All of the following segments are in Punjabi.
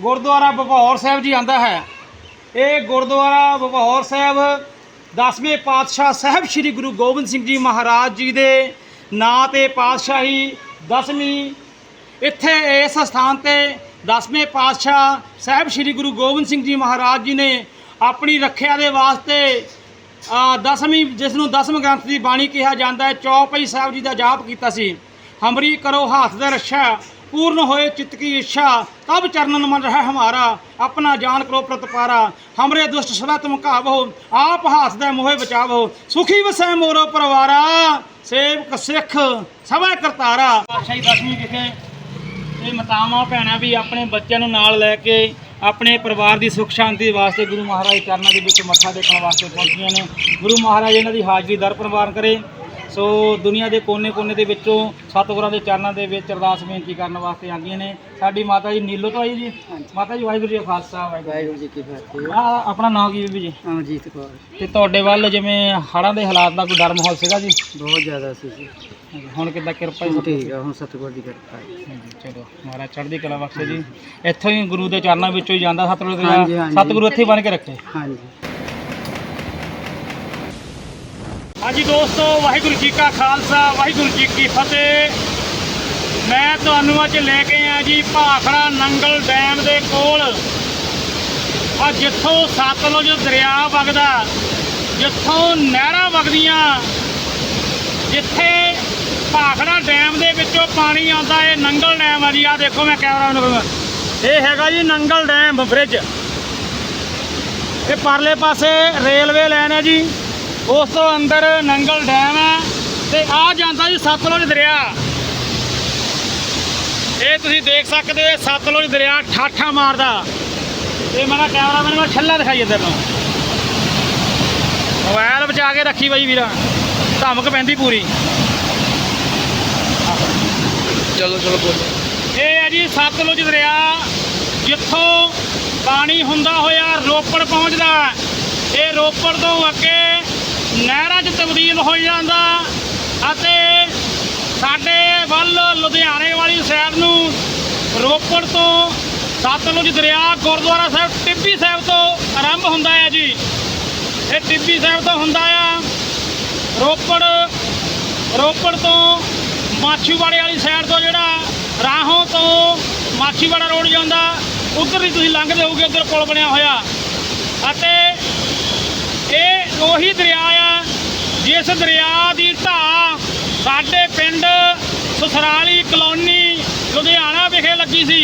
ਗੁਰਦੁਆਰਾ ਬਭੌਰ ਸਾਹਿਬ ਜੀ ਆਂਦਾ ਹੈ। ਇਹ ਗੁਰਦੁਆਰਾ ਬਭੌਰ ਸਾਹਿਬ ਦਸਵੇਂ ਪਾਤਸ਼ਾਹ ਸਾਹਿਬ ਸ੍ਰੀ ਗੁਰੂ ਗੋਬਿੰਦ ਸਿੰਘ ਜੀ ਮਹਾਰਾਜ ਜੀ ਦੇ ਨਾਂ ਤੇ ਪਾਤਸ਼ਾਹੀ ਦਸਵੀਂ। ਇੱਥੇ ਇਸ ਸਥਾਨ ਤੇ ਦਸਵੇਂ ਪਾਤਸ਼ਾਹ ਸਾਹਿਬ ਸ੍ਰੀ ਗੁਰੂ ਗੋਬਿੰਦ ਸਿੰਘ ਜੀ ਮਹਾਰਾਜ ਜੀ ਨੇ ਆਪਣੀ ਰੱਖਿਆ ਦੇ ਵਾਸਤੇ ਦਸਵੀਂ, ਜਿਸ ਨੂੰ ਦਸਮ ਗ੍ਰੰਥ ਦੀ ਬਾਣੀ ਕਿਹਾ ਜਾਂਦਾ ਹੈ, ਚੌਪਈ ਸਾਹਿਬ ਜੀ ਦਾ ਜਾਪ ਕੀਤਾ ਸੀ। ਹਮਰੀ ਕਰੋ ਹੱਥ ਦਾ ਰੱਛਾ, ਪੂਰਨ ਹੋਏ ਚਿੱਤ ਕੀ ਇੱਛਾ, ਤਬ ਚਰਨਨ ਮਨ ਰਹਿ ਹਮਾਰਾ, ਆਪਣਾ ਜਾਨ ਕਰੋ ਪ੍ਰਤਪਾਰਾ ਹਮਰੇ ਦੁਸ਼ਟ ਸਦਾ ਤੁਮ ਘਾਵੋ, ਆਪ ਹਾਥ ਦੇ ਮੋਹੇ ਬਚਾਵੋ, ਸੁਖੀ ਵਸੈ ਮੋਰੋ ਪਰਵਾਰਾ। ਸੇਵਕ ਸਿੱਖ ਸਭਾ ਕਰਤਾਰਾ। ਪਾਤਸ਼ਾਹੀ ਦਸਵੀਂ ਵਿਖੇ ਇਹ ਮਾਤਾਵਾਂ ਭੈਣਾਂ ਵੀ ਆਪਣੇ ਬੱਚਿਆਂ ਨੂੰ ਨਾਲ ਲੈ ਕੇ ਆਪਣੇ ਪਰਿਵਾਰ ਦੀ ਸੁੱਖ ਸ਼ਾਂਤੀ ਵਾਸਤੇ ਗੁਰੂ ਮਹਾਰਾਜ ਚਰਨਾਂ ਦੇ ਵਿੱਚ ਮੱਥਾ ਟੇਕਣ ਵਾਸਤੇ ਪਹੁੰਚੀਆਂ ਨੇ। ਗੁਰੂ ਮਹਾਰਾਜ ਇਹਨਾਂ ਦੀ ਹਾਜ਼ਰੀ ਦਰ ਪ੍ਰਵਾਨ ਕਰੇ। ਸੋ ਦੁਨੀਆ ਦੇ ਕੋਨੇ-ਕੋਨੇ ਦੇ ਵਿੱਚੋਂ ਸਤਿਗੁਰਾਂ ਦੇ ਚਰਨਾਂ ਦੇ ਵਿੱਚ ਅਰਦਾਸ ਬੇਨਤੀ ਕਰਨ ਵਾਸਤੇ ਆਉਂਦੀਆਂ ਨੇ। ਸਾਡੀ ਮਾਤਾ ਜੀ ਨੀਲੋ ਤੋਂ ਆਈ ਜੀ। ਮਾਤਾ ਜੀ ਵਾਹਿਗੁਰੂ ਜੀ ਕਾ ਖਾਲਸਾ ਵਾਹਿਗੁਰੂ ਜੀ ਕੀ ਫਤਿਹ। ਆ ਆਪਣਾ ਨਾਮ ਕੀ ਬੀਬੀ ਜੀ? ਅਮਰਜੀਤ ਕੌਰ। ਤੇ ਤੁਹਾਡੇ ਵੱਲ ਜਿਵੇਂ ਹੜ੍ਹਾਂ ਦੇ ਹਾਲਾਤ ਦਾ ਕੋਈ ਡਰ ਮਾਹੌਲ ਸੀਗਾ ਜੀ? ਬਹੁਤ ਜ਼ਿਆਦਾ ਸੀ ਜੀ। ਹੁਣ ਕਿੱਦਾਂ ਕਿਰਪਾ ਜੀ ਠੀਕ ਆ ਹੁਣ ਸਤਿਗੁਰ ਦੀ ਕਿਰਪਾ ਹੈ। ਚਲੋ ਮਹਾਰਾਜ ਚੜ੍ਹਦੀ ਕਲਾ ਬਖਸ਼ੇ ਜੀ। ਇੱਥੋਂ ਹੀ ਗੁਰੂ ਦੇ ਚਰਨਾਂ ਵਿੱਚੋਂ ਹੀ ਜਾਂਦਾ ਸਤਿਗੁਰੂ ਦੇ। ਸਤਿਗੁਰੂ ਇੱਥੇ ਹੀ ਬਣ ਕੇ ਰੱਖੇ। ਹਾਂਜੀ। ਹਾਂਜੀ ਦੋਸਤੋ, ਵਾਹਿਗੁਰੂ ਜੀ ਕਾ ਖਾਲਸਾ, ਵਾਹਿਗੁਰੂ ਜੀ ਕੀ ਫਤਿਹ। ਮੈਂ ਤੁਹਾਨੂੰ ਅੱਜ ਲੈ ਕੇ ਆਇਆ ਜੀ ਭਾਖੜਾ ਨੰਗਲ ਡੈਮ ਦੇ ਕੋਲ। ਆ ਜਿੱਥੋਂ ਸਤਲੁਜ ਦਰਿਆ ਵਗਦਾ, ਜਿੱਥੋਂ ਨਹਿਰਾਂ ਵਗਦੀਆਂ, ਜਿੱਥੇ ਭਾਖੜਾ ਡੈਮ ਦੇ ਵਿੱਚੋਂ ਪਾਣੀ ਆਉਂਦਾ, ਇਹ ਨੰਗਲ ਡੈਮ ਆ ਜੀ। ਆ ਦੇਖੋ ਮੈਂ ਕੈਮਰਾ ਨੂੰ ਕਹੂੰਗਾ ਇਹ ਹੈਗਾ ਜੀ ਨੰਗਲ ਡੈਮ ਬ੍ਰਿਜ। ਇਹ ਪਰਲੇ ਪਾਸੇ ਰੇਲਵੇ ਲਾਈਨ ਹੈ ਜੀ। ਉਸ ਤੋਂ ਅੰਦਰ ਨੰਗਲ ਡੈਮ ਹੈ ਤੇ ਆ ਜਾਂਦਾ ਜੀ ਸਤਲੁਜ ਦਰਿਆ। ਇਹ ਤੁਸੀਂ ਦੇਖ ਸਕਦੇ ਹੋ ਸਤਲੁਜ ਦਰਿਆ ਠਾਠਾ ਮਾਰਦਾ। ਇਹ ਮੇਰਾ ਕੈਮਰਾ ਮੈਨੂੰ ਛੱਲਾ ਦਿਖਾਈ ਇੱਧਰ ਨੂੰ। ਮੋਬਾਈਲ ਬਚਾ ਕੇ ਰੱਖੀ ਬਾਈ ਵੀਰਾ। ਧਮਕ ਪੈਂਦੀ ਪੂਰੀ। ਚਲੋ ਚਲੋ ਬੋਲੋ ਇਹ ਹੈ ਜੀ ਸਤਲੁਜ ਦਰਿਆ। ਜਿੱਥੋਂ ਪਾਣੀ ਹੁੰਦਾ ਹੋਇਆ ਰੋਪੜ ਪਹੁੰਚਦਾ ਇਹ ਰੋਪੜ ਤੋਂ ਅੱਗੇ ਨਹਿਰਾਂ 'ਚ ਤਬਦੀਲ ਹੋ ਜਾਂਦਾ ਅਤੇ ਸਾਡੇ ਵੱਲ ਲੁਧਿਆਣੇ ਵਾਲੀ ਸਾਈਡ ਨੂੰ ਰੋਪੜ ਤੋਂ ਸਤਲੁਜ ਦਰਿਆ ਗੁਰਦੁਆਰਾ ਸਾਹਿਬ, ਟਿੱਬੀ ਸਾਹਿਬ ਤੋਂ ਆਰੰਭ ਹੁੰਦਾ ਹੈ ਜੀ। ਇਹ ਟਿੱਬੀ ਸਾਹਿਬ ਤੋਂ ਹੁੰਦਾ ਆ ਰੋਪੜ ਰੋਪੜ ਤੋਂ ਮਾਛੀਵਾੜੇ ਵਾਲੀ ਸਾਈਡ ਤੋਂ ਜਿਹੜਾ ਰਾਹੋਂ ਤੋਂ ਮਾਛੀਵਾੜਾ ਰੋਡ ਜਾਂਦਾ, ਉਧਰ ਹੀ ਤੁਸੀਂ ਲੰਘਦੇ ਹੋਗੇ ਉਧਰ ਪੁਲ ਬਣਿਆ ਹੋਇਆ। ਅਤੇ ਇਹ ਉਹੀ ਦਰਿਆ ਆ, ਜਿਸ ਦਰਿਆ ਦੀ ਢਾਹ ਸਾਡੇ ਪਿੰਡ ਸਸਰਾਲੀ ਕਲੋਨੀ ਲੁਧਿਆਣਾ ਵਿਖੇ ਲੱਗੀ ਸੀ,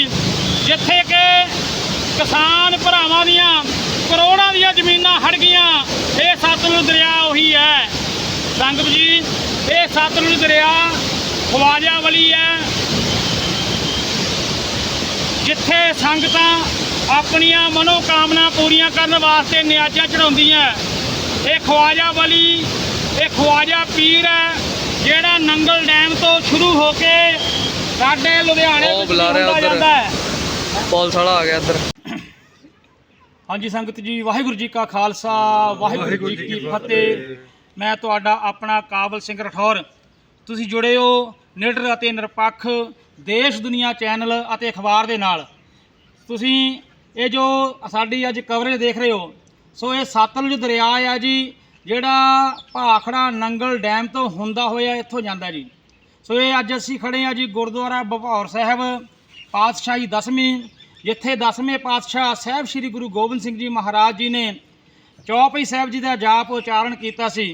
ਜਿੱਥੇ ਕਿ ਕਿਸਾਨ ਭਰਾਵਾਂ ਦੀਆਂ ਕਰੋੜਾਂ ਦੀਆਂ ਜ਼ਮੀਨਾਂ ਹੜ ਗਈਆਂ। ਇਹ ਸਤਲੁਜ ਦਰਿਆ ਉਹੀ ਹੈ। ਸੰਗਤ ਜੀ, ਇਹ ਸਤਲੁਜ ਦਰਿਆ ਖਵਾਜਾ ਵਲੀ ਹੈ। ਜਿੱਥੇ ਸੰਗਤਾਂ ਆਪਣੀਆਂ ਮਨੋਕਾਮਨਾ ਪੂਰੀਆਂ ਕਰਨ ਵਾਸਤੇ ਨਿਆਜ਼ਾਂ ਚੜਾਉਂਦੀਆਂ ਇਹ ਖਵਾਜਾ ਵਲੀ ਇਹ ਖਵਾਜਾ ਪੀਰ ਹੈ ਜਿਹੜਾ ਨੰਗਲ ਡੈਮ ਤੋਂ ਸ਼ੁਰੂ ਹੋ ਕੇ ਸਾਡੇ ਲੁਧਿਆਣੇ ਉਹ ਬੁਲਾ ਰਿਹਾ ਉੱਧਰ। ਜਾਂਦਾ ਹੈ। ਪੁਲਿਸ ਵਾਲਾ ਆ ਗਿਆ ਇੱਧਰ। ਹਾਂਜੀ ਸੰਗਤ ਜੀ ਵਾਹਿਗੁਰੂ ਜੀ ਕਾ ਖਾਲਸਾ ਵਾਹਿਗੁਰੂ ਜੀ ਕੀ ਫਤਿਹ। ਮੈਂ ਤੁਹਾਡਾ ਆਪਣਾ ਕਾਬਲ ਸਿੰਘ ਰਠੌਰ। ਤੁਸੀਂ ਜੁੜੇ ਹੋ ਨਿਡਰ ਅਤੇ ਨਿਰਪੱਖ ਦੇਸ਼ ਦੁਨੀਆ ਚੈਨਲ ਅਤੇ ਅਖਬਾਰ ਦੇ ਨਾਲ। ਤੁਸੀਂ ਇਹ ਜੋ ਸਾਡੀ ਅੱਜ ਕਵਰੇਜ ਦੇਖ ਰਹੇ ਹੋ ਸੋ ਇਹ ਸਤਲੁਜ ਦਰਿਆ ਆ ਜੀ, ਜਿਹੜਾ ਭਾਖੜਾ ਨੰਗਲ ਡੈਮ ਤੋਂ ਹੁੰਦਾ ਹੋਇਆ ਇੱਥੋਂ ਜਾਂਦਾ ਜੀ। ਸੋ ਇਹ ਅੱਜ ਅਸੀਂ ਖੜੇ ਆ ਜੀ ਗੁਰਦੁਆਰਾ ਬਭੌਰ ਸਾਹਿਬ, ਪਾਤਸ਼ਾਹੀ ਦਸਵੀਂ, ਜਿੱਥੇ ਦਸਵੇਂ ਪਾਤਸ਼ਾਹ ਸਾਹਿਬ ਸ੍ਰੀ ਗੁਰੂ ਗੋਬਿੰਦ ਸਿੰਘ ਜੀ ਮਹਾਰਾਜ ਜੀ ਨੇ ਚੌਪਈ ਸਾਹਿਬ ਜੀ ਦਾ ਜਾਪ ਉਚਾਰਨ ਕੀਤਾ ਸੀ।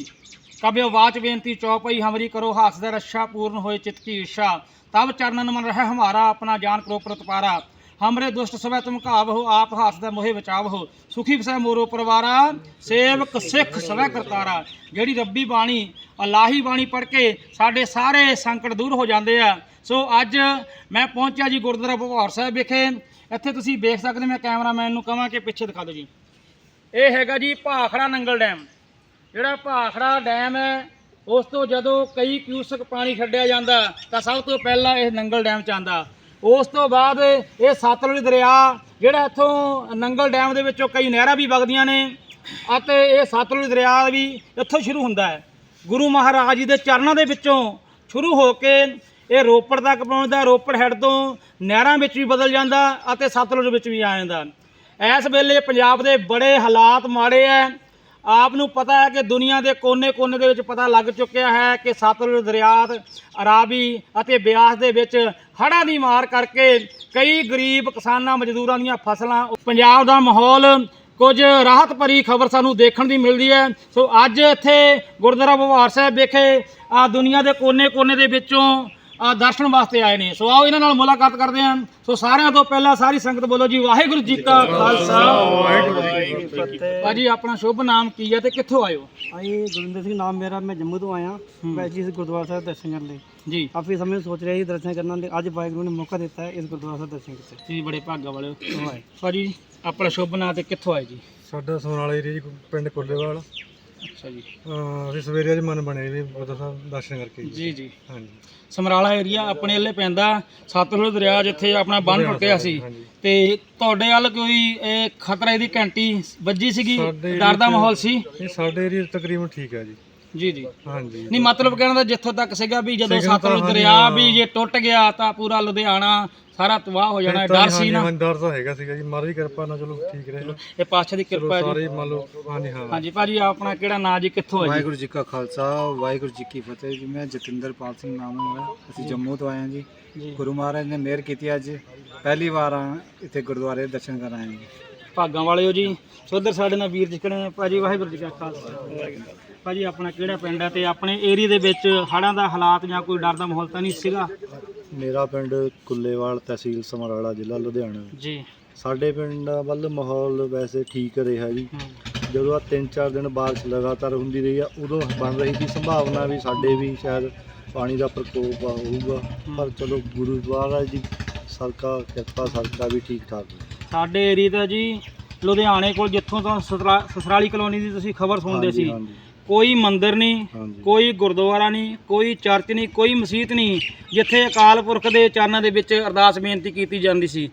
ਕਬਿਓ ਵਾਚ ਬੇਨਤੀ, ਚੌਪਈ ਹਮਰੀ ਕਰੋ ਹਾਥ ਦਾ ਰੱਛਾ ਪੂਰਨ ਹੋਏ ਚਿਤ ਕੀ ਇੱਛਾ। ਤਬ ਚਰਨਨ ਮਨ ਰਹਿ ਹਮਾਰਾ, ਆਪਣਾ ਜਾਨ ਕਰੋ ਪ੍ਰਤਪਾਰਾ। ਹਮਰੇ ਦੁਸ਼ਟ ਸਵੈ ਤੁਮ ਘਾਵਹੁ ਆਪ ਹਾਥ ਦਾ ਮੋਹਿ ਬਚਾਵਹੁ ਸੁਖੀ ਵਸੈ ਮੋਰੋ ਪਰਵਾਰਾ ਸੇਵਕ ਸਿੱਖ ਸਵੈ ਕਰਤਾਰਾ ਜਿਹੜੀ ਰੱਬੀ ਬਾਣੀ ਅਲਾਹੀ ਬਾਣੀ ਪੜ੍ਹ ਕੇ ਸਾਡੇ ਸਾਰੇ ਸੰਕਟ ਦੂਰ ਹੋ ਜਾਂਦੇ ਆ ਸੋ ਅੱਜ ਮੈਂ ਪਹੁੰਚਿਆ ਜੀ ਗੁਰਦੁਆਰਾ ਭਗੌਰ ਸਾਹਿਬ ਵਿਖੇ ਇੱਥੇ ਤੁਸੀਂ ਵੇਖ ਸਕਦੇ ਮੈਂ ਕੈਮਰਾਮੈਨ ਨੂੰ ਕਹਾਂ ਕਿ ਪਿੱਛੇ ਦਿਖਾ ਦਿਓ ਜੀ ਇਹ ਹੈਗਾ ਜੀ ਭਾਖੜਾ ਨੰਗਲ ਡੈਮ ਜਿਹੜਾ ਭਾਖੜਾ ਡੈਮ ਹੈ ਉਸ ਤੋਂ ਜਦੋਂ ਕਈ ਕਿਊਸਕ ਪਾਣੀ ਛੱਡਿਆ ਜਾਂਦਾ ਤਾਂ ਸਭ ਤੋਂ ਪਹਿਲਾਂ ਇਹ ਨੰਗਲ ਡੈਮ ਚ ਆਂਦਾ ਉਸ ਤੋਂ ਬਾਅਦ ਇਹ ਸਤਲੁਜ ਦਰਿਆ, ਜਿਹੜਾ ਇੱਥੋਂ ਨੰਗਲ ਡੈਮ ਦੇ ਵਿੱਚੋਂ ਕਈ ਨਹਿਰਾਂ ਵੀ ਵਗਦੀਆਂ ਨੇ ਅਤੇ ਇਹ ਸਤਲੁਜ ਦਰਿਆ ਵੀ ਇੱਥੋਂ ਸ਼ੁਰੂ ਹੁੰਦਾ ਹੈ। ਗੁਰੂ ਮਹਾਰਾਜ ਜੀ ਦੇ ਚਰਨਾਂ ਦੇ ਵਿੱਚੋਂ ਸ਼ੁਰੂ ਹੋ ਕੇ ਇਹ ਰੋਪੜ ਤੱਕ ਪਹੁੰਚਦਾ, ਰੋਪੜ ਹੈੱਡ ਤੋਂ ਨਹਿਰਾਂ ਵਿੱਚ ਵੀ ਬਦਲ ਜਾਂਦਾ ਅਤੇ ਸਤਲੁਜ ਵਿੱਚ ਵੀ ਆ ਜਾਂਦਾ। ਇਸ ਵੇਲੇ ਪੰਜਾਬ ਦੇ ਬੜੇ ਹਾਲਾਤ ਮਾੜੇ ਐ ਆਪ ਨੂੰ ਪਤਾ ਹੈ ਕਿ ਦੁਨੀਆ ਦੇ ਕੋਨੇ-ਕੋਨੇ ਦੇ ਵਿੱਚ ਪਤਾ ਲੱਗ ਚੁੱਕਿਆ ਹੈ ਕਿ ਸਤਲੁਜ ਦਰਿਆ ਅਰਾਬੀ ਅਤੇ ਬਿਆਸ ਦੇ ਵਿੱਚ ਹੜ੍ਹਾਂ ਦੀ ਮਾਰ ਕਰਕੇ ਕਈ ਗਰੀਬ ਕਿਸਾਨਾਂ, ਮਜ਼ਦੂਰਾਂ ਦੀਆਂ ਫਸਲਾਂ ਪੰਜਾਬ ਦਾ ਮਾਹੌਲ ਕੁਝ ਰਾਹਤ ਭਰੀ ਖਬਰ ਸਾਨੂੰ ਦੇਖਣ ਦੀ ਮਿਲਦੀ ਹੈ। ਸੋ ਅੱਜ ਇੱਥੇ ਗੁਰਦੁਆਰਾ ਭਵਾਰ ਸਾਹਿਬ ਵਿਖੇ ਆ ਦੁਨੀਆ ਦੇ ਕੋਨੇ-ਕੋਨੇ ਦੇ ਵਿੱਚੋਂ ਆ ਦਰਸ਼ਨ ਵਾਸਤੇ ਆਏ ਨੇ। ਸੋ ਆਓ ਇਹਨਾਂ ਨਾਲ ਮੁਲਾਕਾਤ ਕਰਦੇ ਹਾਂ ਸੋ ਸਾਰਿਆਂ ਤੋਂ ਪਹਿਲਾਂ ਸਾਰੀ ਸੰਗਤ ਬੋਲੋ ਜੀ ਵਾਹਿਗੁਰੂ ਜੀ ਕਾ ਖਾਲਸਾ। ਵਾਹਿਗੁਰੂ ਜੀ ਕੀ ਫਤਿਹ। ਭਾਜੀ ਆਪਣਾ ਸ਼ੁਭ ਨਾਮ ਕੀ ਹੈ ਤੇ ਕਿੱਥੋਂ ਆਏ ਹੋ? ਆਈ ਗੁਰਿੰਦਰ ਸਿੰਘ ਨਾਮ ਮੇਰਾ ਮੈਂ ਜੰਮੂ ਤੋਂ ਆਇਆ। ਮੈਂ ਜੀ ਇਸ ਗੁਰਦੁਆਰਾ ਸਾਹਿਬ ਦਰਸ਼ਨ ਕਰਨ ਲਈ। ਜੀ। ਕਾਫੀ ਸਮੇਂ ਸੋਚ ਰਿਹਾ ਸੀ ਦਰਸ਼ਨ ਕਰਨ ਲਈ। ਅੱਜ ਵਾਹਿਗੁਰੂ ਨੇ ਮੌਕਾ ਦਿੱਤਾ ਹੈ ਇਸ ਗੁਰਦੁਆਰਾ ਸਾਹਿਬ ਦਰਸ਼ਨ ਕੀਤੇ ਤੁਸੀਂ ਬੜੇ ਭਾਗਾ ਵਾਲੇ ਹੋ। ਭਾਜੀ ਆਪਣਾ ਸ਼ੁਭ ਨਾਮ ਤੇ ਕਿੱਥੋਂ ਆਏ ਜੀ? ਸਾਡਾ ਸਮਰਾਲਾ ਏਰੀਆ ਜੀ ਪਿੰਡ ਕੋਲੇਵਾਲ। ਅੱਛਾ ਜੀ। ਅਸੀਂ ਸਵੇਰੇ ਅੱਜ ਮਨ ਬਣੇ ਵੀ ਬੁੱਧ ਸਾਹਿਬ ਦਰਸ਼ਨ ਕਰਕੇ ਜੀ ਜੀ। ਹਾਂਜੀ। ਸਮਰਾਲਾ ਏਰੀਆ ਆਪਣੇ ਵੱਲੇ ਪੈਂਦਾ ਸਤਲੁਜ ਦਰਿਆ ਜਿੱਥੇ ਆਪਣਾ ਬੰਨ ਟੁੱਟਿਆ ਸੀ। ਹਾਂਜੀ। ਤੇ ਤੁਹਾਡੇ ਵੱਲ ਕੋਈ ਇਹ ਖਤਰੇ ਦੀ ਘੰਟੀ ਵੱਜੀ ਸੀਗੀ? ਸਾਡੇ ਡਰ ਦਾ ਮਾਹੌਲ ਸੀ? ਇਹ ਸਾਡੇ ਏਰੀਆ ਤਕਰੀਬਨ ਠੀਕ ਹੈ ਜੀ। ਜੀ ਜੀ। ਹਾਂਜੀ। ਨਹੀਂ ਮਤਲਬ ਕਹਿਣ ਦਾ ਜਿੱਥੋਂ ਤੱਕ ਸੀਗਾ ਵੀ ਜਦੋਂ ਤਾਂ ਸਤਲੁਜ ਹਾਂਜੀ, ਦਰਿਆ। ਵੀ ਜੇ ਟੁੱਟ ਗਿਆ ਤਾਂ ਪੂਰਾ ਲੁਧਿਆਣਾ ਸਾਰਾ ਤਬਾਹ ਹੋ ਜਾਣਾ ਡਰ ਸੀ ਨਾ। ਹਾਂਜੀ, ਡਰ ਤਾਂ ਹੈਗਾ ਸੀਗਾ ਜੀ। ਮਹਾਰਾਜ ਦੀ ਕਿਰਪਾ ਨਾਲ ਚਲੋ ਠੀਕ ਰਹੇ। ਇਹ ਪਾਤਸ਼ਾਹ ਦੀ ਕਿਰਪਾ ਹੈ ਜੀ। ਸਾਰੇ ਮੰਨ ਲਓ ਹਾਂਜੀ ਹਾਂ। ਹਾਂਜੀ ਭਾਜੀ ਆਪਣਾ ਕਿਹੜਾ ਨਾਂ ਜੀ ਕਿੱਥੋਂ ਹੈ ਜੀ? ਵਾਹਿਗੁਰੂ ਜੀ ਕਾ ਖਾਲਸਾ ਵਾਹਿਗੁਰੂ ਜੀ ਕੀ ਫਤਿਹ ਜੀ। ਮੈਂ ਜਤਿੰਦਰਪਾਲ ਸਿੰਘ ਨਾਮ ਹੈ ਅਸੀਂ ਜੰਮੂ ਤੋਂ ਆਏ ਹਾਂ ਜੀ। ਜੀ। ਗੁਰੂ ਮਹਾਰਾਜ ਨੇ ਮਿਹਰ ਕੀਤੀ ਅੱਜ। ਪਹਿਲੀ ਵਾਰ ਆ ਇੱਥੇ ਗੁਰਦੁਆਰੇ ਦੇ ਦਰਸ਼ਨ ਕਰਨ ਆਏ ਹਾਂ ਜੀ। ਭਾਗਾਂ ਵਾਲੇ ਹੋ ਜੀ ਸੋ ਉੱਧਰ ਸਾਡੇ ਨਾਲ ਵੀਰ ਜੀ ਖੜੇ ਨੇ? ਭਾਜੀ ਵਾਹਿਗੁਰੂ ਜੀ ਕਾ ਖਾਲਸਾ। ਭਾਜੀ ਆਪਣਾ ਕਿਹੜਾ ਪਿੰਡ ਹੈ ਤੇ ਆਪਣੇ ਏਰੀਆ ਦੇ ਵਿੱਚ ਹੜ੍ਹਾਂ ਦਾ ਹਾਲਾਤ ਜਾਂ ਕੋਈ ਡਰ ਦਾ ਮਾਹੌਲ ਤਾਂ ਨਹੀਂ ਸੀਗਾ? ਮੇਰਾ ਪਿੰਡ ਕੁੱਲੇਵਾਲ ਤਹਿਸੀਲ ਸਮਰਾਲਾ ਜ਼ਿਲ੍ਹਾ ਲੁਧਿਆਣਾ। ਜੀ। ਸਾਡੇ ਪਿੰਡ ਵੱਲ ਮਾਹੌਲ ਵੈਸੇ ਠੀਕ ਰਿਹਾ ਜੀ। ਜਦੋਂ ਆ 3-4 ਦਿਨ ਬਾਰਿਸ਼ ਲਗਾਤਾਰ ਹੁੰਦੀ ਰਹੀ ਆ ਉਦੋਂ ਬਣ ਰਹੀ ਸੀ ਸੰਭਾਵਨਾ ਵੀ ਸਾਡੇ ਵੀ ਸ਼ਾਇਦ ਪਾਣੀ ਦਾ ਪ੍ਰਕੋਪ ਹੋਊਗਾ। ਪਰ ਚਲੋ ਗੁਰੂ ਮਹਾਰਾਜ ਦੀ ਸਰਕਾ ਕਿਰਪਾ ਸਰਕਾ ਵੀ ਠੀਕ ਠਾਕ ਸਾਡੇ ਏਰੀਆ ਦਾ ਜੀ ਲੁਧਿਆਣੇ ਕੋਲ ਜਿੱਥੋਂ ਤੋਂ ਸਸਰਾ- ਸਸਰਾਲੀ ਕਲੋਨੀ ਦੀ ਤੁਸੀਂ ਖਬਰ ਸੁਣਦੇ ਸੀ। ਕੋਈ ਮੰਦਿਰ ਨਹੀਂ ਕੋਈ ਗੁਰਦੁਆਰਾ ਨਹੀਂ ਕੋਈ ਚਰਚ ਨਹੀਂ ਕੋਈ ਮਸਜਿਦ ਨਹੀਂ ਜਿੱਥੇ ਅਕਾਲ ਪੁਰਖ ਦੇ ਚਰਨਾਂ ਦੇ ਵਿੱਚ ਅਰਦਾਸ ਬੇਨਤੀ ਕੀਤੀ ਜਾਂਦੀ ਸੀ।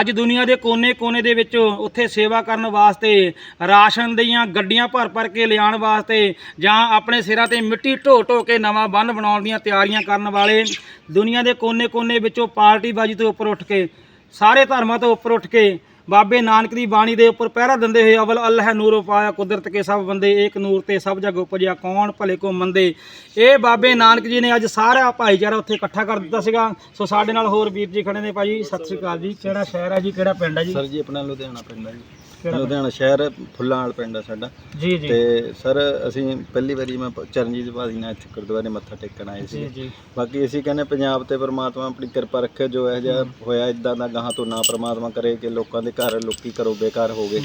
ਅੱਜ ਦੁਨੀਆ ਦੇ ਕੋਨੇ-ਕੋਨੇ ਦੇ ਵਿੱਚ ਉੱਥੇ ਸੇਵਾ ਕਰਨ ਵਾਸਤੇ ਰਾਸ਼ਨ ਦੀਆਂ ਗੱਡੀਆਂ ਭਰ-ਭਰ ਕੇ ਲਿਆਉਣ ਵਾਸਤੇ ਜਾਂ ਆਪਣੇ ਸਿਰਾਂ ਤੇ ਮਿੱਟੀ ਢੋ-ਢੋ ਕੇ ਨਵਾਂ ਬੰਨ ਬਣਾਉਣ ਦੀਆਂ ਤਿਆਰੀਆਂ ਕਰਨ ਵਾਲੇ ਦੁਨੀਆ ਦੇ ਕੋਨੇ-ਕੋਨੇ ਵਿੱਚੋਂ ਪਾਰਟੀਬਾਜ਼ੀ ਤੋਂ ਉੱਪਰ ਉੱਠ ਕੇ ਸਾਰੇ ਧਰਮਾਂ ਤੋਂ ਉੱਪਰ ਉੱਠ ਕੇ ਬਾਬੇ ਨਾਨਕ ਦੀ ਬਾਣੀ ਦੇ ਉੱਪਰ ਪਹਿਰਾ ਦਿੰਦੇ ਹੋਏ ਅਵਲ ਅੱਲਾਹ ਨੂਰ ਪਾਇਆ ਕੁਦਰਤ ਕੇ ਸਭ ਬੰਦੇ ਏਕ ਨੂਰ ਤੇ ਸਭ ਜਗ ਉਪਜਿਆ ਕੌਣ ਭਲੇ ਕੋ ਮੰਦੇ? ਇਹ ਬਾਬੇ ਨਾਨਕ ਜੀ ਨੇ ਅੱਜ ਸਾਰਾ ਭਾਈਚਾਰਾ ਉੱਥੇ ਇਕੱਠਾ ਕਰ ਦਿੱਤਾ ਸੀਗਾ। ਸੋ ਸਾਡੇ ਨਾਲ ਹੋਰ ਵੀਰ ਜੀ ਖੜੇ ਨੇ ਭਾਜੀ। ਸਤਿ ਸ੍ਰੀ ਅਕਾਲ ਜੀ। ਕਿਹੜਾ ਸ਼ਹਿਰ ਹੈ ਜੀ? ਕਿਹੜਾ ਪਿੰਡ ਹੈ ਜੀ? ਸਰ ਜੀ ਆਪਣਾ ਲੁਧਿਆਣਾ ਪਿੰਡ ਹੈ ਜੀ। ਲੁਧਿਆਣਾ ਸ਼ਹਿਰ ਫੁੱਲਾਂ ਵਾਲ ਪਿੰਡ ਹੈ ਸਾਡਾ। ਜੀ ਜੀ। ਤੇ ਸਰ ਅਸੀਂ ਪਹਿਲੀ ਵਾਰੀ ਮੈਂ ਚਰਨਜੀਤ ਭਾਜੀ ਨਾਲ ਇੱਥੇ ਗੁਰਦੁਆਰੇ ਮੱਥਾ ਟੇਕਣ ਆਏ ਸੀ। ਜੀ ਬਾਕੀ ਅਸੀਂ ਕਹਿੰਦੇ ਪੰਜਾਬ ਤੇ ਪ੍ਰਮਾਤਮਾ ਆਪਣੀ ਕਿਰਪਾ ਰੱਖੇ ਜੋ ਇਹ ਜਿਹਾ ਹੋਇਆ ਇਦਾਂ ਦਾ ਗਾਹਾਂ ਤੋਂ ਨਾ ਪ੍ਰਮਾਤਮਾ ਕਰੇ ਕਿ ਲੋਕਾਂ ਦੇ ਘਰ ਲੋਕੀ ਘਰੋਂ ਬੇਕਾਰ ਹੋ ਗਏ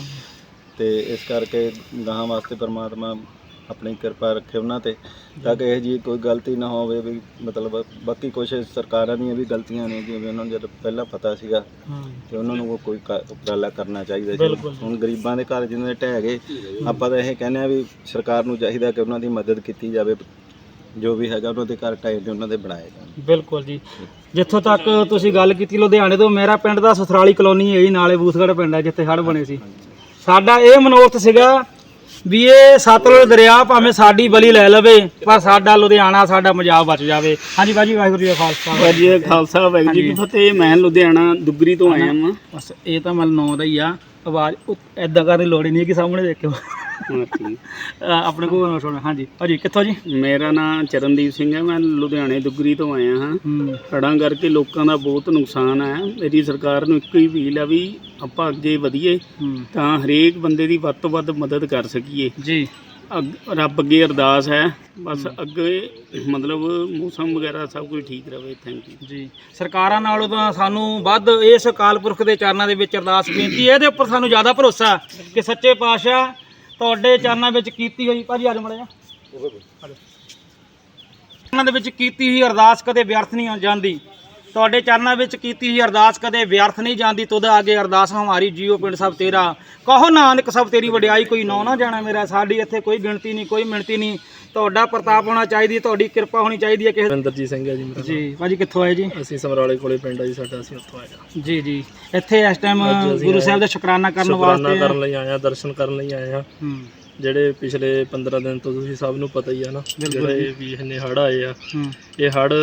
ਤੇ ਇਸ ਕਰਕੇ ਗਾਹਾਂ ਵਾਸਤੇ ਪ੍ਰਮਾਤਮਾ ਆਪਣੀ ਕਿਰਪਾ ਰੱਖੇ ਉਹਨਾਂ ਤੇ ਤਾਂ ਕਿ ਇਹ ਜੀ ਕੋਈ ਗਲਤੀ ਨਾ ਹੋਵੇ ਵੀ ਮਤਲਬ ਬਾਕੀ ਕੁਝ ਸਰਕਾਰਾਂ ਦੀਆਂ ਵੀ ਗਲਤੀਆਂ ਨੇ ਜਿਵੇਂ ਉਹਨਾਂ ਨੂੰ ਜਦੋਂ ਪਹਿਲਾਂ ਪਤਾ ਸੀਗਾ ਤੇ ਉਹਨਾਂ ਨੂੰ ਉਹ ਕੋਈ ਕ- ਉਪਰਾਲਾ ਕਰਨਾ ਚਾਹੀਦਾ ਬਿਲਕੁਲ। ਸੀ ਹੁਣ ਗਰੀਬਾਂ ਦੇ ਘਰ ਜਿਨ੍ਹਾਂ ਦੇ ਢਹਿ ਗਏ ਆਪਾਂ ਤਾਂ ਇਹ ਕਹਿੰਦੇ ਆ ਵੀ ਸਰਕਾਰ ਨੂੰ ਚਾਹੀਦਾ ਕਿ ਉਹਨਾਂ ਦੀ ਮਦਦ ਕੀਤੀ ਜਾਵੇ ਜੋ ਵੀ ਹੈਗਾ ਉਹਨਾਂ ਦੇ ਘਰ ਢਾਏ ਨੇ ਉਹਨਾਂ ਦੇ ਬਣਾਏ ਜਾਣ। ਬਿਲਕੁਲ ਜੀ। ਜਿੱਥੋਂ ਤੱਕ ਤੁਸੀਂ ਗੱਲ ਕੀਤੀ ਲੁਧਿਆਣੇ ਤੋਂ ਮੇਰਾ ਪਿੰਡ ਦਾ ਸਸਰਾਲੀ ਕਲੋਨੀ ਹੈ ਜੀ ਨਾਲੇ ਬੂਥਗੜ੍ਹ ਪਿੰਡ ਹੈ ਜਿੱਥੇ ਹੜ੍ਹ ਬਣੇ ਸੀ। ਸਾਡਾ ਇਹ ਮਨੋਰਥ ਸੀਗਾ ਵੀ ਇਹ ਸਤਲੁਜ ਦਰਿਆ ਭਾਵੇਂ ਸਾਡੀ ਬਲੀ ਲੈ ਲਵੇ ਪਰ ਸਾਡਾ ਲੁਧਿਆਣਾ ਸਾਡਾ ਪੰਜਾਬ ਬਚ ਜਾਵੇ। ਹਾਂਜੀ ਬਾਜੀ ਵਾਹਿਗੁਰੂ ਜੀ ਕਾ ਖਾਲਸਾ ਵਾਜੀ ਦਾ ਖਾਲਸਾ ਵਾਹਿਗੁਰੂ ਜੀ ਕੀ ਫਤਿਹ। ਮੈਂ ਲੁਧਿਆਣਾ ਦੁੱਗਰੀ ਤੋਂ ਆਇਆ ਹਾਂ। ਬਸ ਇਹ ਤਾਂ ਮਤਲਬ ਨਾਂ ਦਾ ਹੀ ਆ। ਆਵਾਜ਼ ਐਦਾਂ ਕਰਨ ਦੀ ਲੋੜ ਹੀ ਨਹੀਂ ਕਿ ਸਾਹਮਣੇ ਦੇਖਿਓ। ਅ, ਆਪਣੇ ਕੋਲ ਸੁਣ। ਹਾਂਜੀ। ਭਾਜੀ ਕਿੱਥੋਂ ਜੀ? ਮੇਰਾ ਨਾਮ ਚਰਨਦੀਪ ਸਿੰਘ ਹੈ। ਮੈਂ ਲੁਧਿਆਣੇ ਦੁੱਗਰੀ ਤੋਂ ਆਇਆ ਹਾਂ। ਹੂੰ। ਹੜ੍ਹਾਂ ਕਰਕੇ ਲੋਕਾਂ ਦਾ ਬਹੁਤ ਨੁਕਸਾਨ ਹੈ ਮੇਰੀ ਸਰਕਾਰ ਨੂੰ ਇੱਕੋ ਹੀ ਅਪੀਲ ਆ ਵੀ ਆਪਾਂ ਅੱਗੇ ਵਧੀਏ ਹੂੰ। ਤਾਂ ਹਰੇਕ ਬੰਦੇ ਦੀ ਵੱਧ ਤੋਂ ਵੱਧ ਮਦਦ ਕਰ ਸਕੀਏ। ਜੀ। ਅੱਗ- ਰੱਬ ਅੱਗੇ ਅਰਦਾਸ ਹੈ। ਬਸ ਅੱਗੇ ਮਤਲਬ ਮੌਸਮ ਵਗੈਰਾ ਸਭ ਕੁਝ ਠੀਕ ਰਵੇ। ਥੈਂਕ ਯੂ ਜੀ। ਸਰਕਾਰਾਂ ਨਾਲੋਂ ਤਾਂ ਸਾਨੂੰ ਵੱਧ ਇਸ ਅਕਾਲ ਪੁਰਖ ਦੇ ਚਰਨਾਂ ਦੇ ਵਿੱਚ ਅਰਦਾਸ ਬੇਨਤੀ ਹੈ। ਇਹਦੇ ਉੱਪਰ ਸਾਨੂੰ ਜ਼ਿਆਦਾ ਭਰੋਸਾ ਕਿ ਸੱਚੇ ਪਾਤਸ਼ਾਹ ਤੁਹਾਡੇ ਚਰਨਾਂ ਵਿੱਚ ਕੀਤੀ ਹੋਈ ਭਾਜੀ ਅੱਜ ਮੜਿਆ ਚਰਨਾਂ ਦੇ ਵਿੱਚ ਕੀਤੀ ਹੋਈ ਅਰਦਾਸ ਕਦੇ ਵਿਅਰਥ ਨਹੀਂ ਜਾਂਦੀ। ਤੁਹਾਡੇ ਚਰਨਾਂ ਵਿੱਚ ਕੀਤੀ ਹੋਈ ਅਰਦਾਸ ਕਦੇ ਵਿਅਰਥ ਨਹੀਂ ਜਾਂਦੀ ਤੁਧ ਆਗੇ ਅਰਦਾਸ ਹਮਾਰੀ ਜੀਓ ਪਿੰਡ ਸਭ ਤੇਰਾ। ਕਹੋ ਨਾਨਕ ਸਭ ਤੇਰੀ ਵਡਿਆਈ ਕੋਈ ਨੌ ਨਾ ਜਾਣਾ ਮੇਰਾ। ਸਾਡੀ ਇੱਥੇ ਕੋਈ ਗਿਣਤੀ ਨਹੀਂ ਕੋਈ ਮਿਣਤੀ ਨਹੀਂ। ਤੁਹਾਡਾ ਪ੍ਰਤਾਪ ਹੋਣਾ ਚਾਹੀਦੀ ਹੈ ਤੁਹਾਡੀ ਕਿਰਪਾ ਹੋਣੀ ਚਾਹੀਦੀ ਹੈ ਕਿਸੇ ਇੰਦਰਜੀਤ ਸਿੰਘ ਹੈ ਜੀ ਮੇਰਾ ਜੀ ਭਾਜੀ ਕਿੱਥੋਂ ਆਏ ਜੀ। ਅਸੀਂ ਸਮਰਾਲੇ ਕੋਲੇ ਪਿੰਡ ਆ ਜੀ ਸਾਡਾ ਅਸੀਂ ਉੱਥੋਂ ਆਏ ਹਾਂ। ਜੀ ਜੀ। ਇੱਥੇ ਇਸ ਟਾਈਮ ਅੱਜ ਅਸੀਂ ਗੁਰੂ ਸਾਹਿਬ ਦਾ ਸ਼ੁਕਰਾਨਾ ਕਰਨ ਸ਼ੁਕਰਾਨਾ ਵਾਸਤੇ ਕਰਨ ਲਈ ਆਏ ਹਾਂ ਦਰਸ਼ਨ ਕਰਨ ਲਈ ਆਏ ਹਾਂ। ਹੂੰ। ਜਿਹੜੇ ਪਿਛਲੇ 15 ਦਿਨ ਤੋਂ ਤੁਸੀਂ ਸਭ ਨੂੰ ਪਤਾ ਹੀ ਆ ਨਾ ਜਿਹੜੇ ਵੀ ਇਹਨੇ ਹੜ ਆਏ ਆ ਹੂੰ। ਇਹ ਹੜ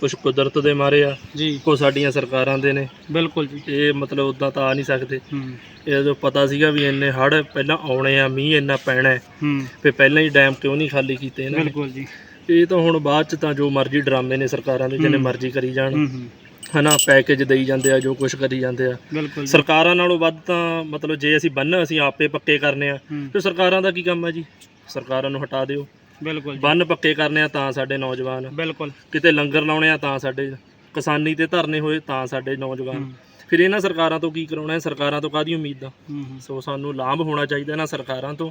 ਕੁਝ ਕੁਦਰਤ ਦੇ ਮਾਰੇ ਆ ਜੀ। ਕੋ ਸਾਡੀਆਂ ਸਰਕਾਰਾਂ ਦੇ ਨੇ। ਬਿਲਕੁਲ ਜੀ। ਇਹ ਮਤਲਬ ਉਦਾਂ ਤਾਂ ਆ ਨਹੀਂ ਸਕਦੇ। ਹੂੰ। ਇਹ ਜੋ ਪਤਾ ਸੀਗਾ ਵੀ ਇੰਨੇ ਹੜ ਪਹਿਲਾਂ ਆਉਣੇ ਆ ਮੀਂਹ ਇੰਨਾ ਪੈਣਾ ਹੈ ਹੂੰ। ਪਹਿਲਾਂ ਹੀ ਡੈਮ ਕਿਉਂ ਨਹੀਂ ਖਾਲੀ ਕੀਤੇ ਇਹਨਾਂ ਨੇ। ਬਿਲਕੁਲ ਜੀ। ਇਹ ਤਾਂ ਹੁਣ ਬਾਅਦ ਚ ਤਾਂ ਜੋ ਮਰਜ਼ੀ ਡਰਾਮੇ ਨੇ ਸਰਕਾਰਾਂ ਦੇ ਜਿੰਨੇ ਮਰਜ਼ੀ ਕਰੀ ਜਾਣ। ਹੂੰ ਹੂੰ। ਹਨਾ ਪੈਕੇਜ ਦੇਈ ਜਾਂਦੇ ਆ ਜੋ ਕੁਝ ਕਰੀ ਜਾਂਦੇ ਆ। ਬਿਲਕੁਲ ਜੀ। ਸਰਕਾਰਾਂ ਨਾਲੋਂ ਵੱਧ ਤਾਂ ਮਤਲਬ ਜੇ ਅਸੀਂ ਬੰਨ ਅਸੀਂ ਆਪੇ ਪੱਕੇ ਕਰਨੇ ਆ। ਹੂੰ। ਤੇ ਸਰਕਾਰਾਂ ਦਾ ਕੀ ਕੰਮ ਹੈ ਜੀ? ਸਰਕਾਰਾਂ ਨੂੰ ਹਟਾ ਦਿਓ। ਬਿਲਕੁਲ ਜੀ। ਬੰਨ ਪੱਕੇ ਕਰਨੇ ਆ ਤਾਂ ਸਾਡੇ ਨੌਜਵਾਨ। ਬਿਲਕੁਲ। ਕਿਤੇ ਲੰਗਰ ਲਾਉਣੇ ਆ ਤਾਂ ਸਾਡੇ ਕਿਸਾਨੀ ਤੇ ਧਰਨੇ ਹੋਏ ਤਾਂ ਸਾਡੇ ਨੌਜਵਾਨ। ਹੂੰ। ਫਿਰ ਇਹਨਾਂ ਸਰਕਾਰਾਂ ਤੋਂ ਕੀ ਕਰਾਉਣਾ ਹੈ? ਸਰਕਾਰਾਂ ਤੋਂ ਕਾਦੀ ਉਮੀਦ ਆ? ਹੂੰ ਹੂੰ। ਸੋ ਸਾਨੂੰ ਲਾਭ ਹੋਣਾ ਚਾਹੀਦਾ ਇਹਨਾਂ ਸਰਕਾਰਾਂ ਤੋਂ।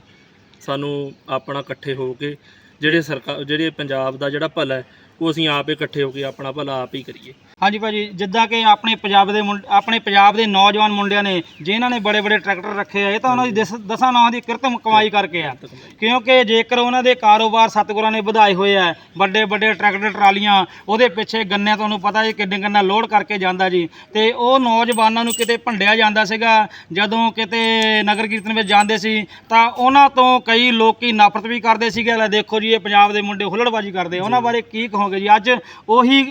ਸਾਨੂੰ ਆਪਣਾ ਇਕੱਠੇ ਹੋ ਕੇ ਜਿਹੜੇ ਸਰਕਾਰ ਜਿਹੜੇ ਪੰਜਾਬ ਦਾ ਜਿਹੜਾ ਭਲਾ ਹੈ ਉਹ ਅਸੀਂ ਆਪ ਇਕੱਠੇ ਹੋ ਕੇ ਆਪਣਾ ਭਲਾ ਆਪ ਹੀ ਕਰੀਏ। ਹਾਂਜੀ ਭਾਜੀ ਜਿੱਦਾਂ ਕਿ ਆਪਣੇ ਪੰਜਾਬ ਦੇ ਮੁੰਡ- ਆਪਣੇ ਪੰਜਾਬ ਦੇ ਨੌਜਵਾਨ ਮੁੰਡਿਆਂ ਨੇ ਜਿਨ੍ਹਾਂ ਨੇ ਬੜੇ ਬੜੇ ਟਰੈਕਟਰ ਰੱਖੇ ਆ ਇਹ ਤਾਂ ਉਹਨਾਂ ਦੀ ਦਸ- ਦਸਾਂ ਨਾਂ ਦੀ ਕਿਰਤ ਕਮਾਈ ਕਰਕੇ ਆ। ਕਿਉਂਕਿ ਜੇਕਰ ਉਹਨਾਂ ਦੇ ਕਾਰੋਬਾਰ ਸਤਿਗੁਰਾਂ ਨੇ ਵਧਾਏ ਹੋਏ ਆ ਵੱਡੇ ਵੱਡੇ ਟਰੈਕਟਰ ਟਰਾਲੀਆਂ ਉਹਦੇ ਪਿੱਛੇ ਗੰਨੇ ਤੁਹਾਨੂੰ ਪਤਾ ਜੀ ਕਿੰਨੇ ਗੰਨਾ ਲੋਡ ਕਰਕੇ ਜਾਂਦਾ ਜੀ। ਤੇ ਉਹ ਨੌਜਵਾਨਾਂ ਨੂੰ ਕਿਤੇ ਭੰਡਿਆ ਜਾਂਦਾ ਸੀਗਾ ਜਦੋਂ ਕਿਤੇ ਨਗਰ ਕੀਰਤਨ ਵਿੱਚ ਜਾਂਦੇ ਸੀ ਤਾਂ ਉਹਨਾਂ ਤੋਂ ਕਈ ਲੋਕੀ ਨਫ਼ਰਤ ਵੀ ਕਰਦੇ ਸੀਗੇ ਲੈ ਦੇਖੋ ਜੀ ਇਹ ਪੰਜਾਬ ਦੇ ਮੁੰਡੇ ਹੁੱਲੜਬਾਜੀ ਕਰਦੇ ਉਹਨਾਂ ਬਾਰੇ ਕੀ ਕਹੋਗੇ ਜੀ। ਅੱਜ ਉਹੀ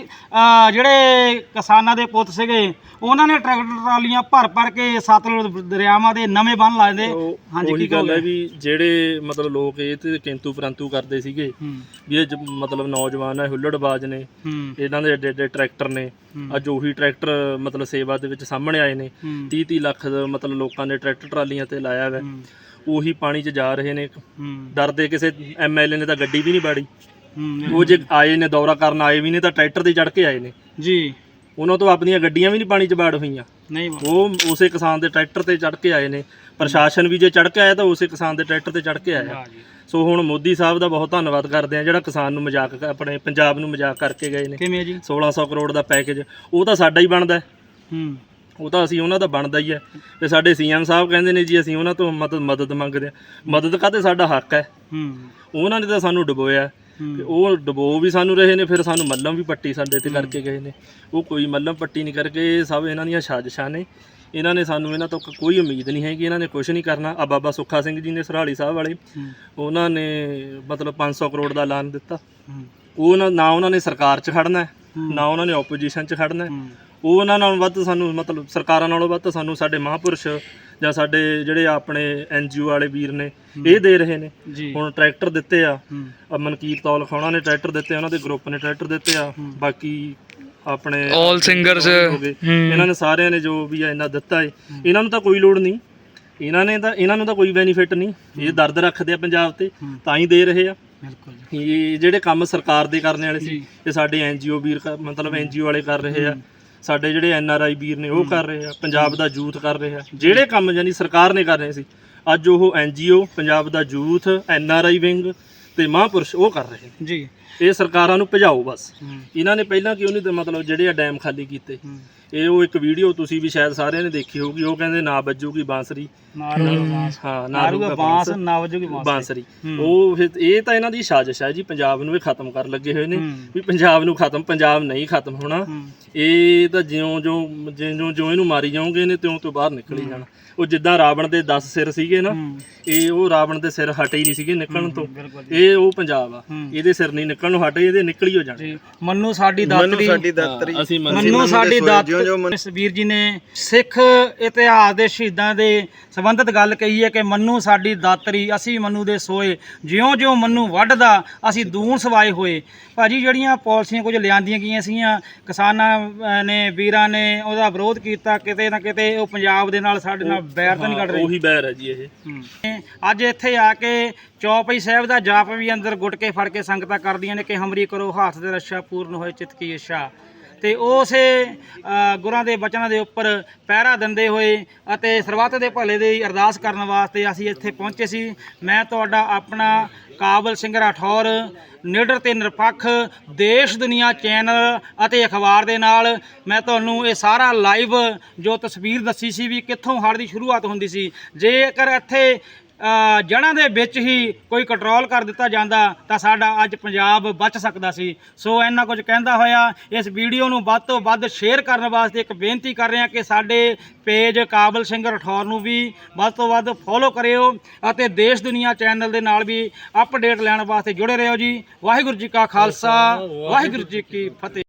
ਜਿਹੜੇ ਕਿਸਾਨਾਂ ਦੇ ਪੁੱਤ ਸੀਗੇ ਉਹਨਾਂ ਨੇ ਟਰੈਕਟਰ ਟਰਾਲੀਆਂ ਭਰ ਭਰ ਕੇ ਸਤਲੁਜ ਦਰਿਆਵਾਂ ਦੇ ਨਵੇਂ ਬੰਨ ਲਾਏ ਦੇ ਉਹ ਹਾਂਜੀ ਉਹੀ ਕੀ ਗੱਲ ਹੈ ਕਹੋਗੇ? ਵੀ ਜਿਹੜੇ ਮਤਲਬ ਲੋਕ ਇਹ ਤੇ ਕਿੰਤੂ ਪਰੰਤੂ ਕਰਦੇ ਸੀਗੇ ਹੂੰ। ਵੀ ਇਹ ਜ- ਮਤਲਬ ਨੌਜਵਾਨ ਹੈ ਹੁੱਲੜਬਾਜ਼ ਨੇ ਹੂੰ। ਇਹਨਾਂ ਦੇ ਏਡੇ ਏਡੇ ਟਰੈਕਟਰ ਨੇ। ਹੂੰ। ਅੱਜ ਉਹੀ ਟਰੈਕਟਰ ਮਤਲਬ ਸੇਵਾ ਦੇ ਵਿੱਚ ਸਾਹਮਣੇ ਆਏ ਨੇ। ਹੂੰ। 30 30 ਲੱਖ ਦਾ ਮਤਲਬ ਲੋਕਾਂ ਨੇ ਟਰੈਕਟਰ ਟਰਾਲੀਆਂ ਤੇ ਲਾਇਆ ਹੂੰ, ਉਹੀ ਪਾਣੀ 'ਚ ਜਾ ਰਹੇ ਨੇ ਹੂੰ। ਡਰਦੇ ਕਿਸੇ ਐਮਐਲਏ ਨੇ ਤਾਂ ਗੱਡੀ ਵੀ ਨਹੀਂ ਬਾੜੀ। ਉਹ ਜੇ ਆਏ ਨੇ ਦੌਰਾ ਕਰਨ ਆਏ ਵੀ ਨੇ ਤਾਂ ਟਰੈਕਟਰ ਤੇ ਚੜ ਕੇ ਆਏ ਨੇ। ਜੀ। ਉਹਨਾਂ ਤੋਂ ਆਪਣੀਆਂ ਗੱਡੀਆਂ ਵੀ ਨਹੀਂ ਪਾਣੀ 'ਚ ਬਾੜ ਹੋਈਆਂ। ਨਹੀਂ ਉਹ ਉਸੇ ਕਿਸਾਨ ਦੇ ਟਰੈਕਟਰ ਤੇ ਚੜ ਕੇ ਆਏ ਨੇ। ਪ੍ਰਸ਼ਾਸਨ ਵੀ ਜੇ ਚੜ ਕੇ ਆਇਆ ਤਾਂ ਉਸੇ ਕਿਸਾਨ ਦੇ ਟਰੈਕਟਰ ਤੇ ਚੜ ਕੇ ਆਇਆ। ਸੋ ਹੁਣ ਮੋਦੀ ਸਾਹਿਬ ਦਾ ਬਹੁਤ ਧੰਨਵਾਦ ਕਰਦੇ ਆ ਜਿਹੜਾ ਕਿਸਾਨ ਨੂੰ ਮਜ਼ਾਕ ਆਪਣੇ ਪੰਜਾਬ ਨੂੰ ਮਜ਼ਾਕ ਕਰਕੇ ਗਏ ਨੇ। ਕਿਵੇਂ ਜੀ? 1600 ਕਰੋੜ ਦਾ ਪੈਕੇਜ ਉਹ ਤਾਂ ਸਾਡਾ ਹੀ ਬਣਦਾ ਹੈ। ਹੂੰ। ਉਹ ਤਾਂ ਅਸੀਂ ਉਹਨਾਂ ਦਾ ਬਣਦਾ ਹੀ ਹੈ। ਤੇ ਸਾਡੇ ਸੀਐਮ ਸਾਹਿਬ ਕਹਿੰਦੇ ਨੇ ਜੀ ਅਸੀਂ ਉਹਨਾਂ ਤੋਂ ਮਦਦ ਮਦਦ ਮੰਗਦੇ ਆ ਮਦਦ ਕਾਤੇ ਸਾਡਾ ਹੱਕ ਹੈ? ਹੂੰ। ਉਹਨਾਂ ਨੇ ਤਾਂ ਸਾਨੂੰ ਡੁਬੋਇਆ। ਤੇ ਉਹ ਡੁਬੋ ਵੀ ਸਾਨੂੰ ਰਹੇ ਨੇ ਫਿਰ ਸਾਨੂੰ ਮੱਲਮ ਵੀ ਪੱਟੀ ਸਾਡੇ ਤੇ ਕਰਕੇ ਗਏ ਨੇ। ਉਹ ਕੋਈ ਮੱਲਮ ਪੱਟੀ ਨਹੀਂ ਕਰਕੇ ਇਹ ਸਭ ਇਹਨਾਂ ਦੀਆਂ ਸਾਜ਼ਿਸ਼ਾਂ ਨੇ। ਇਹਨਾਂ ਨੇ ਸਾਨੂੰ ਇਹਨਾਂ ਤੋਂ ਕੋਈ ਉਮੀਦ ਨਹੀਂ ਹੈਗੀ ਇਹਨਾਂ ਨੇ ਕੁਝ ਨਹੀਂ ਕਰਨਾ। ਆ ਬਾਬਾ ਸੁੱਖਾ ਸਿੰਘ ਜੀ ਨੇ ਸਰਾਲੀ ਸਾਹਿਬ ਵਾਲੇ ਉਹਨਾਂ ਨੇ ਮਤਲਬ 500 ਕਰੋੜ ਦਾ ਐਲਾਨ ਦਿੱਤਾ। ਉਹ ਨਾ ਉਹਨਾਂ ਨੇ ਸਰਕਾਰ 'ਚ ਖੜਨਾ ਹੈ। ਨਾ ਉਹਨਾਂ ਨੇ ਆਪੋਜੀਸ਼ਨ 'ਚ ਖੜਨਾ। ਹੂੰ। ਉਹ ਉਹਨਾਂ ਨਾਲੋਂ ਵੱਧ ਸਾਨੂੰ ਮਤਲਬ ਸਰਕਾਰਾਂ ਨਾਲੋਂ ਵੱਧ ਸਾਨੂੰ ਸਾਡੇ ਮਹਾਂਪੁਰਸ਼ ਜਾਂ ਸਾਡੇ ਜਿਹੜੇ ਆਪਣੇ ਐਨਜੀਓ ਵਾਲੇ ਵੀਰ ਨੇ ਇਹ ਦੇ ਰਹੇ ਨੇ। ਜੀ। ਹੁਣ ਟਰੈਕਟਰ ਦਿੱਤੇ ਆ। ਮਨਕੀਰ ਤੌਲ ਖਾਣਾ ਨੇ ਟਰੈਕਟਰ ਦਿੱਤੇ ਉਹਨਾਂ ਦੇ ਗਰੁੱਪ ਨੇ ਟਰੈਕਟਰ ਦਿੱਤੇ ਆ। ਬਾਕੀ ਆਪਣੇ ਹੋ ਗਏ। ਇਹਨਾਂ ਨੇ ਸਾਰਿਆਂ ਨੇ ਜੋ ਵੀ ਆ ਇਹਨਾਂ ਦਿੱਤਾ ਏ। ਇਹਨਾਂ ਨੂੰ ਤਾਂ ਕੋਈ ਲੋੜ ਨਹੀਂ। ਇਹਨਾਂ ਨੇ ਤਾਂ ਇਹਨਾਂ ਨੂੰ ਤਾਂ ਕੋਈ ਬੈਨੀਫਿਟ ਨਹੀਂ। ਇਹ ਦਰਦ ਰੱਖਦੇ ਆ ਪੰਜਾਬ ਤੇ ਤਾਂ ਹੀ ਦੇ ਰਹੇ ਆ। ਬਿਲਕੁਲ ਜੀ। ਇਹ ਜਿਹੜੇ ਕੰਮ ਸਰਕਾਰ ਦੇ ਕਰਨ ਵਾਲੇ ਸੀ। ਇਹ ਸਾਡੇ ਐਨਜੀਓ ਵੀਰ ਮਤਲਬ ਐਨਜੀਓ ਵਾਲੇ ਕਰ ਰਹੇ ਆ। ਸਾਡੇ ਜਿਹੜੇ ਐਨਆਰਆਈ ਵੀਰ ਨੇ ਉਹ ਕਰ ਰਹੇ ਆ ਪੰਜਾਬ ਦਾ ਯੂਥ ਕਰ ਰਿਹਾ ਜਿਹੜੇ ਕੰਮ ਜਾਨੀ ਸਰਕਾਰ ਨੇ ਕਰਨੇ ਸੀ ਅੱਜ ਉਹ ਐਨਜੀਓ ਪੰਜਾਬ ਦਾ ਯੂਥ ਐਨਆਰਆਈ ਵਿੰਗ ਤੇ ਮਹਾਂਪੁਰਸ਼ ਉਹ ਕਰ ਰਹੇ ਨੇ। ਜੀ। ਇਹ ਸਰਕਾਰਾਂ ਨੂੰ ਭਜਾਓ ਬਸ। ਇਹਨਾਂ ਨੇ ਪਹਿਲਾਂ ਕਿਉਂ ਨਹੀਂ ਮਤਲਬ ਜਿਹੜੇ ਆ ਡੈਮ ਖਾਲੀ ਕੀਤੇ? ਇਹ ਉਹ ਇੱਕ ਵੀਡੀਓ ਤੁਸੀਂ ਵੀ ਸ਼ਾਇਦ ਸਾਰਿਆਂ ਨੇ ਦੇਖੀ ਹੋਊਗੀ ਉਹ ਕਹਿੰਦੇ ਨਾ ਵੱਜੂਗੀ ਬਾਂਸਰੀ। ਹਾਂ। ਨਾਰੂਗਾ ਬਾਂਸ ਨਾ ਵਜੂਗੀ ਬਾਂਸ ਬਾਂਸਰੀ। ਹੂੰ। ਉਹ ਫਿਰ ਇਹ ਤਾਂ ਇਹਨਾਂ ਦੀ ਸਾਜ਼ਿਸ਼ ਹੈ ਜੀ ਪੰਜਾਬ ਨੂੰ ਇਹ ਖਤਮ ਕਰਨ ਲੱਗੇ ਹੋਏ ਨੇ ਹੂੰ। ਵੀ ਪੰਜਾਬ ਨੂੰ ਖਤਮ ਪੰਜਾਬ ਨਹੀਂ ਖਤਮ ਹੋਣਾ। ਹੂੰ। ਇਹ ਤਾਂ ਜਿਉਂ ਜਿਉਂ ਜਿਉਂ ਜਿਉਂ ਇਹਨੂੰ ਮਾਰੀ ਜਾਓਗੇ ਨੇ ਤਿਉਂ ਤੋਂ ਬਾਹਰ ਨਿਕਲੀ ਜਾਣਾ। ਉਹ ਜਿੱਦਾਂ ਰਾਵਣ ਦੇ 10 ਸਿਰ ਸੀਗੇ ਨਾ ਹੂੰ। ਇਹ ਉਹ ਰਾਵਣ ਦੇ ਸਿਰ ਹਟੇ ਹੀ ਨਹੀਂ ਸੀਗੇ ਨਿਕਲਣ ਤੋਂ। ਬਿਲਕੁਲ ਇਹ ਉਹ ਪੰਜਾਬ ਆ। ਹੂੰ। ਇਹਦੇ ਸਿਰ ਨਹੀਂ ਨਿਕਲਣ ਨੂੰ ਹਟੇ ਇਹਦੇ ਨਿਕਲ ਹੀ ਹੋ ਜਾਣੇ। ਮੰਨੂ ਸਾਡੀ ਦਾਤਰੀ। ਦਾਤਰੀ। ਅਸੀਂ ਮੰਨੂ ਸਾਡੀ ਦਾਤਰੀ। ਇਸ ਵੀਰ ਜੀ ਨੇ ਸਿੱਖ ਇਤਿਹਾਸ ਦੇ ਸ਼ਹੀਦਾਂ ਦੇ ਸੰਬੰਧਿਤ ਗੱਲ ਕਹੀ ਹੈ ਕਿ ਮੰਨੂ ਸਾਡੀ ਦਾਤਰੀ ਅਸੀਂ ਮੰਨੂ ਦੇ ਸੋਏ। ਜਿਉਂ-ਜਿਉਂ ਮੰਨੂ ਵੱਢਦਾ ਅਸੀਂ ਦੂਣ ਸਵਾਏ ਹੋਏ। ਭਾਜੀ ਜਿਹੜੀਆਂ ਪਾਲਿਸੀਆਂ ਕੁਝ ਲਿਆਂਦੀਆਂ ਗਈਆਂ ਸੀਗੀਆਂ ਕਿਸਾਨਾਂ ਅਹ, ਨੇ ਵੀਰਾਂ ਨੇ ਉਹਦਾ ਵਿਰੋਧ ਕੀਤਾ ਕਿਤੇ ਨਾ ਕਿਤੇ ਉਹ ਪੰਜਾਬ ਦੇ ਨਾਲ ਸਾਡੇ ਨਾਲ ਬੈਰ ਤਾਂ ਨਹੀਂ ਕੱਢ ਰਹੇ। ਉਹੀ ਬੈਰ ਹੈ ਜੀ ਇਹ। ਅੱਜ ਇੱਥੇ ਆ ਕੇ ਚੌਪਈ ਸਾਹਿਬ ਦਾ ਜਾਪ ਵੀ ਅੰਦਰ ਗੁੱਟ ਕੇ ਫੜ ਕੇ ਸੰਗਤਾਂ ਕਰਦੀਆਂ ਨੇ ਕਿ ਹਮਰੀ ਕਰੋ ਹੱਥ ਦੇ ਰੱਛਾ ਪੂਰਨ ਹੋਏ ਚਿਤ ਕੀ ਇੱਛਾ ਤੇ ਉਸੇ ਗੁਰਾਂ ਦੇ ਬਚਨਾਂ ਦੇ ਉੱਪਰ ਪਹਿਰਾ ਦਿੰਦੇ ਹੋਏ ਅਤੇ ਸਰਬੱਤ ਦੇ ਭਲੇ ਦੀ ਅਰਦਾਸ ਕਰਨ ਵਾਸਤੇ ਅਸੀਂ ਇੱਥੇ ਪਹੁੰਚੇ ਸੀ। ਮੈਂ ਤੁਹਾਡਾ ਆਪਣਾ ਕਾਬਲ ਸਿੰਘ ਰਾਠੌਰ ਨਿਡਰ ਤੇ ਨਿਰਪੱਖ, ਦੇਸ਼ ਦੁਨੀਆ ਚੈਨਲ ਅਤੇ ਅਖਬਾਰ ਦੇ ਨਾਲ ਮੈਂ ਤੁਹਾਨੂੰ ਇਹ ਸਾਰਾ ਲਾਈਵ ਜੋ ਤਸਵੀਰ ਦੱਸੀ ਸੀ ਵੀ ਕਿੱਥੋਂ ਹੜ੍ਹ ਦੀ ਸ਼ੁਰੂਆਤ ਹੁੰਦੀ ਸੀ। ਜੇਕਰ ਇੱਥੇ ਜੜ੍ਹਾਂ ਦੇ ਵਿੱਚ ਹੀ ਕੋਈ ਕੰਟਰੋਲ ਕਰ ਦਿੱਤਾ ਜਾਂਦਾ ਤਾਂ ਸਾਡਾ ਅੱਜ ਪੰਜਾਬ ਬਚ ਸਕਦਾ ਸੀ। ਸੋ ਇੰਨਾ ਕੁਝ ਕਹਿੰਦਾ ਹੋਇਆ ਇਸ ਵੀਡੀਓ ਨੂੰ ਵੱਧ ਤੋਂ ਵੱਧ ਸ਼ੇਅਰ ਕਰਨ ਵਾਸਤੇ ਇੱਕ ਬੇਨਤੀ ਕਰ ਰਹੇ ਹਾਂ ਕਿ ਸਾਡੇ ਪੇਜ ਕਾਬਲ ਸਿੰਘ ਰਠੌਰ ਨੂੰ ਵੀ ਵੱਧ ਤੋਂ ਵੱਧ ਫੋਲੋ ਕਰਿਓ ਅਤੇ ਦੇਸ਼ ਦੁਨੀਆ ਚੈਨਲ ਦੇ ਨਾਲ ਵੀ ਅਪਡੇਟ ਲੈਣ ਵਾਸਤੇ ਜੁੜੇ ਰਹੋ ਜੀ। ਵਾਹਿਗੁਰੂ ਜੀ ਕਾ ਖਾਲਸਾ ਵਾਹਿਗੁਰੂ ਜੀ ਕੀ ਫਤਿਹ।